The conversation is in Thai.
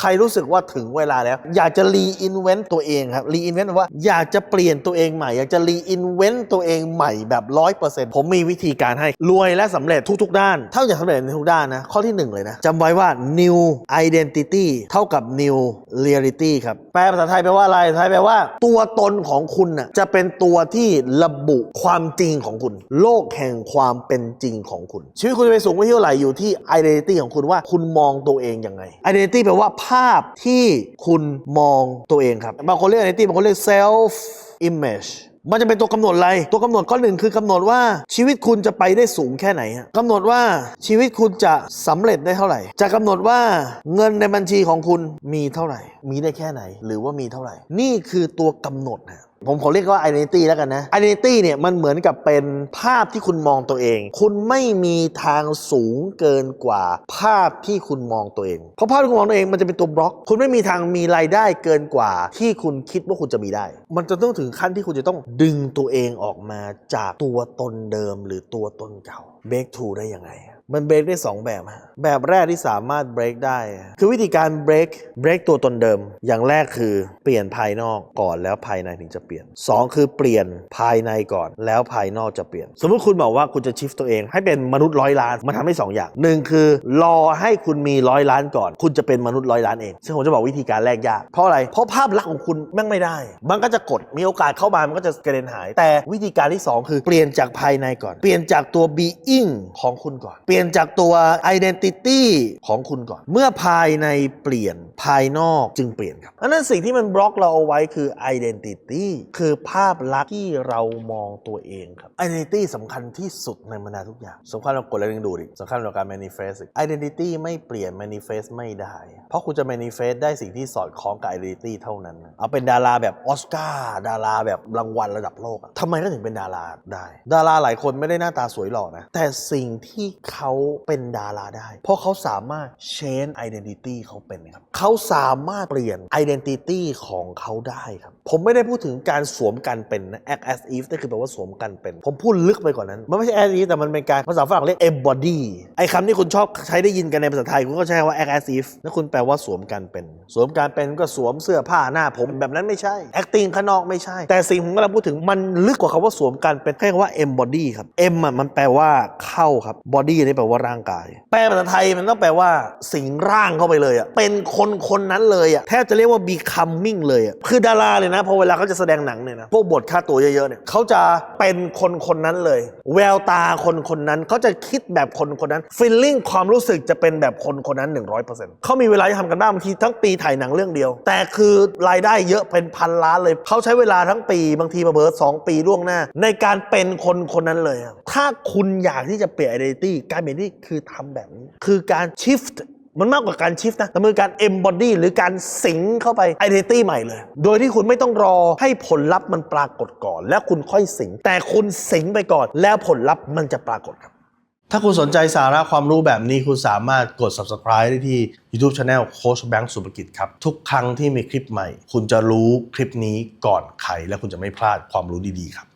ใครรู้สึกว่าถึงเวลาแล้ว อยากจะรีอินเวนต์ตัวเองครับรีอินเวนต์ว่าอยากจะเปลี่ยนตัวเองใหม่ อยากจะรีอินเวนต์ตัวเองใหม่แบบร้อยเปอร์เซ็นต์ผมมีวิธีการให้รวยและสำเร็จทุก ๆ ด้าน ถ้าอยากสำเร็จในทุกด้านนะ ข้อที่หนึ่งเลยนะจำไว้ว่า new identity เท่ากับ new reality ครับ แปลภาษาไทยแปลว่าอะไรไทยแปลว่า ตัวตนของคุณน่ะจะเป็นตัวที่ระบุความจริงของคุณ โลกแห่งความเป็นจริงของคุณ ชีวิตคุณจะไปสูงไปเท่าไหร่อยู่ที่ identity ของคุณว่าคุณมองตัวเองยังไง identity แปลว่าาพที่คุณมองตัวเองครับ บางคนเรียกไอตี้บางคนเรียก self image มันจะเป็นตัวกำหนดอะไร ตัวกำหนดข้อหนึ่งคือกำหนดว่าชีวิตคุณจะไปได้สูงแค่ไหนฮะกำหนดว่าชีวิตคุณจะสำเร็จได้เท่าไหร่ จะกำหนดว่าเงินในบัญชีของคุณมีเท่าไหร่ มีได้แค่ไหน หรือว่ามีเท่าไหร่ นี่คือตัวกำหนดนะ ผมขอเรียกว่า identity แล้วกันนะ identity เนี่ยมันเหมือนกับเป็นภาพที่คุณมองตัวเอง คุณไม่มีทางสูงเกินกว่าภาพที่คุณมองตัวเอง เพราะภาพที่คุณมองตัวเองมันจะเป็นตัวบล็อก คุณไม่มีทางมีรายได้เกินกว่า ที่คุณคิดว่าคุณจะมีได้ มันจะต้องถึงขั้นที่คุณจะต้องดึงตัวเองออกมาจากตัวตนเดิมหรือตัวตนเก่า break through ได้ยังไง มันเบรกได้ 2 แบบฮะแบบแรกที่สามารถเบรกได้ คือวิธีการเบรกเบรกตัวตนเดิม อย่างแรกคือเปลี่ยนภายนอกก่อนแล้วภายในถึงจะเปลี่ยน 2 คือเปลี่ยนภายในก่อนแล้วภายนอกจะเปลี่ยน สมมติคุณบอกว่าคุณจะชิฟตัวเอง ให้เป็นมนุษย์ร้อยล้านมันทำได้สองอย่างหนึ่งคือรอให้คุณมีร้อยล้านก่อน คุณจะเป็นมนุษย์ร้อยล้านเอง ซึ่งผมจะบอกวิธีการแรกยากเพราะอะไรเพราะภาพลักษณ์ของคุณแม่งไม่ได้ มันก็จะกดมีโอกาสเข้ามามันก็จะกระเด็นหาย แต่วิธีการที่สองคือเปลี่ยนจากภายในก่อน เปลี่ยนจากตัว being ของคุณก่อนเปลี่ยนจากตัว identity ของคุณก่อน เมื่อภายในเปลี่ยนภายนอกจึงเปลี่ยนครับอันนั้นสิ่งที่มันบล็อกเราเอาไว้คือ identity คือภาพลักษณ์ที่เรามองตัวเองครับ identity สำคัญที่สุดในบรรดาทุกอย่างสำคัญเรากดอะไรดึงดูดอีกสำคัญเราการ manifest identity ไม่เปลี่ยน manifest ไม่ได้ เพราะคุณจะ manifest ได้สิ่งที่สอดคล้องกับ identity เท่านั้นนะเอาเป็นดาราแบบออสการ์ดาราแบบรางวัลระดับโลกทำไมก็ถึงเป็นดาราได้ ดาราหลายคนไม่ได้หน้าตาสวยหล่อนะแต่สิ่งที่เขาเป็นดาราได้ เพราะเขาสามารถ change identity เขาเป็นครับเขาสามารถเปลี่ยน identity ของเขาได้ครับ ผมไม่ได้พูดถึงการสวมกันเป็นนะ act as if นั่นคือแปลว่าสวมกันเป็น ผมพูดลึกไปกว่านั้น มันไม่ใช่ act as if แต่มันเป็นการภาษาฝรั่งเรียก embody ไอ้คำที่คุณชอบใช้ได้ยินกันในภาษาไทย คุณก็ใช้ว่า act as if นั่นคุณแปลว่าสวมกันเป็น สวมกันเป็นก็สวมเสื้อผ้าหน้าผมแบบนั้นไม่ใช่ acting ข้างนอกไม่ใช่ แต่สิ่งผมกำลังพูดถึงมันลึกกว่าคำว่าสวมกันเป็นแค่คำว่า embody ครับ m มันแปลว่าเข้าครับ body นี่แปลว่าร่างกาย แปลภาษาไทยมันต้องแปลว่า สิงร่างเข้าไปเลยอะเป็นคนคนนั้นเลยอะแทบจะเรียกว่า becoming เลยอะคือดาราเลยนะพอเวลาเขาจะแสดงหนังเนี่ยนะพวกบทค่าตัวเยอะๆเนี่ยเขาจะเป็นคนคนนั้นเลย แววตาคนคนนั้นเขาจะคิดแบบคนคนนั้น feeling ความรู้สึกจะเป็นแบบคนคนนั้น 100%เขามีเวลาที่ทำกันบ้บางทีทั้งปีถ่ายหนังเรื่องเดียว แต่คือรายได้เยอะเป็นพันล้านเลยเขาใช้เวลาทั้งปีบางทีมาเบิร์สองปีล่วงหน้า ในการเป็นคนคนนั้นเลยอะถ้าคุณอยากที่จะเปลี่ยน identity การเปลี่ยนที่คือทำแบบนี้ คือการ shift มันมากกว่าการชิฟนะแต่มันคือการ embody หรือการสิงเข้าไป identity ใหม่เลย โดยที่คุณไม่ต้องรอให้ผลลัพธ์มันปรากฏก่อน แล้วคุณค่อยสิง แต่คุณสิงไปก่อน แล้วผลลัพธ์มันจะปรากฏครับ ถ้าคุณสนใจสาระความรู้แบบนี้คุณสามารถกด subscribe ได้ที่ YouTube Channel โค้ชแบงค์สุภกิจครับ ทุกครั้งที่มีคลิปใหม่ คุณจะรู้คลิปนี้ก่อนใครและคุณจะไม่พลาดความรู้ดีๆครับ